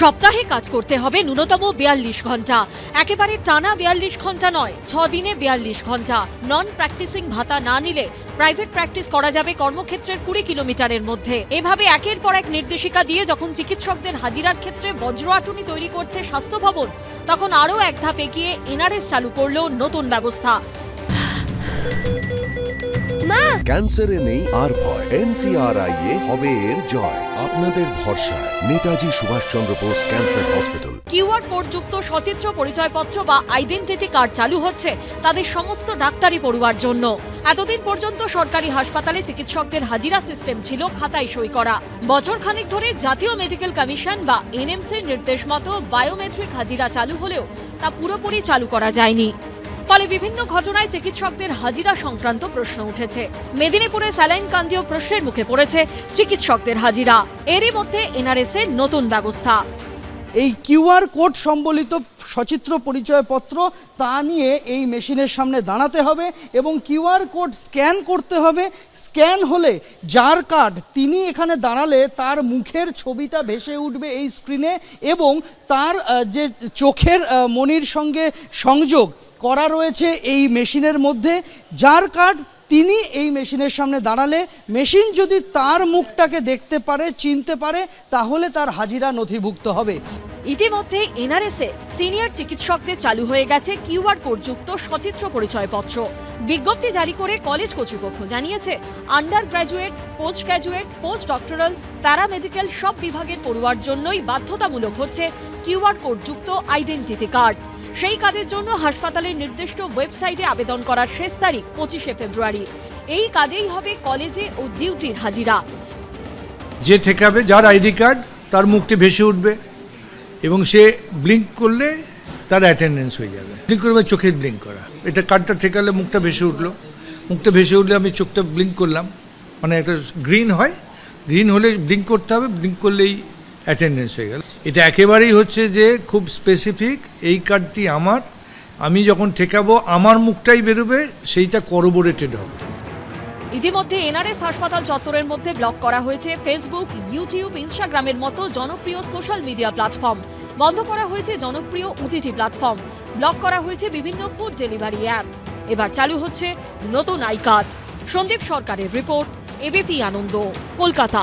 সপ্তাহে কাজ করতে হবে ন্যূনতম বিয়াল্লিশ ঘণ্টা। একেবারে টানা বিয়াল্লিশ ঘণ্টা নয়, ছ দিনে বিয়াল্লিশ ঘণ্টা। নন প্র্যাকটিসিং ভাতা না নিলে প্রাইভেট প্র্যাকটিস করা যাবে কর্মক্ষেত্রের কুড়ি কিলোমিটারের মধ্যে। এভাবে একের পর এক নির্দেশিকা দিয়ে যখন চিকিৎসকদের হাজিরার ক্ষেত্রে বজ্রআটুনি তৈরি করছে স্বাস্থ্য ভবন, তখন আরও এক ধাপ এগিয়ে এনআরএস চালু করল নতুন ব্যবস্থা। ক্যান্সারে নেই আর ভয়। এনসিআরআই এ হবে এর জয়। আপনাদের ভরসা Netaji Subhash Chandra Bose cancer hospital QR কোডযুক্ত সচিত্র পরিচয়পত্র বা আইডেন্টিটি কার্ড চালু হচ্ছে তাদের সমস্ত ডাক্তারি পড়ুয়ার জন্য। এতদিন পর্যন্ত সরকারি হাসপাতালে চিকিৎসকদের হাজিরা সিস্টেম ছিল খাতায় সই করা। বছর খানেক ধরে জাতীয় মেডিকেল কমিশন বা এনএমসির নির্দেশ মতো বায়োমেট্রিক হাজিরা চালু হলেও তা পুরোপুরি চালু করা যায়নি। ফলে বিভিন্ন ঘটনায় চিকিৎসকদের হাজিরা সংক্রান্ত প্রশ্ন উঠেছে। মেদিনীপুরে স্যালাইন কান্দিও প্রশ্নের মুখে পড়েছে চিকিৎসকদের হাজিরা। এরই মধ্যে এনআরএস এর নতুন ব্যবস্থা। এই কিউআর কোড সম্বলিত সচিত্র পরিচয়পত্র তা নিয়ে এই মেশিনের সামনে দাঁড়াতে হবে এবং কিউআর কোড স্ক্যান করতে হবে। স্ক্যান হলে যার কার্ড তিনি এখানে দাঁড়ালে তার মুখের ছবিটা ভেসে উঠবে এই স্ক্রিনে এবং তার যে চোখের মনির সঙ্গে সংযোগ করা রয়েছে এই মেশিনের মধ্যে। যার কার্ড তিনি এই মেশিনের সামনে দাঁড়ালে, মেশিন যদি তার মুখটাকে দেখতে পারে, চিনতে পারে, তাহলে তার হাজিরা নথিভুক্ত হবে। ইতিমধ্যে এনআরএসে সিনিয়র চিকিৎসকদের চালু হয়ে গেছে কিউআর কোডযুক্ত সচিত্র পরিচয়পত্র। বিজ্ঞপ্তি জারি করে কলেজ কর্তৃপক্ষ জানিয়েছে undergraduate postgraduate postdoctoral paramedical সব বিভাগের পড়ুয়ার জন্যই বাধ্যতামূলক হচ্ছে কিউআর কোডযুক্ত আইডেন্টিটি কার্ড। সেই কাজের জন্য হাসপাতালের নির্দিষ্ট ওয়েবসাইটে আবেদন করার শেষ তারিখ পঁচিশে ফেব্রুয়ারি। এই কাজেই হবে কলেজে ও ডিউটির হাজিরা। যে ঠেকাবে, যার আইডি কার্ড, তার মুখটি ভেসে উঠবে। এবং সে ব্লিঙ্ক করলে তার অ্যাটেন্ডেন্স হয়ে যাবে। ব্লিঙ্ক করবে চোখের ব্লিঙ্ক করা। এটা কার্ডটা ঠেকালে মুখটা ভেসে উঠল। মুখটা ভেসে উঠলে আমি চোখটা ব্লিঙ্ক করলাম। মানে একটা গ্রিন হয়। গ্রিন হলে ব্লিঙ্ক করতে হবে। ব্লিঙ্ক করলেই অ্যাটেন্ডেন্স হয়ে গেল। এটা একেবারেই হচ্ছে যে খুব স্পেসিফিক এই কার্ডটি আমার। আমি যখন ঠেকাবো, আমার মুখটাই বেরোবে, সেইটা করবোরেটেড হবে। ইতিমধ্যে এনআরএস হাসপাতাল চত্বরের মধ্যে ব্লক করা হয়েছে ফেসবুক, ইউটিউব, ইনস্টাগ্রামের মতো জনপ্রিয় সোশ্যাল মিডিয়া প্ল্যাটফর্ম। বন্ধ করা হয়েছে জনপ্রিয় ওটিটি প্ল্যাটফর্ম। ব্লক করা হয়েছে বিভিন্ন ফুড ডেলিভারি অ্যাপ। এবার চালু হচ্ছে নতুন আইকার্ড সন্দীপ সরকারের report, ABP Ananda, Kolkata.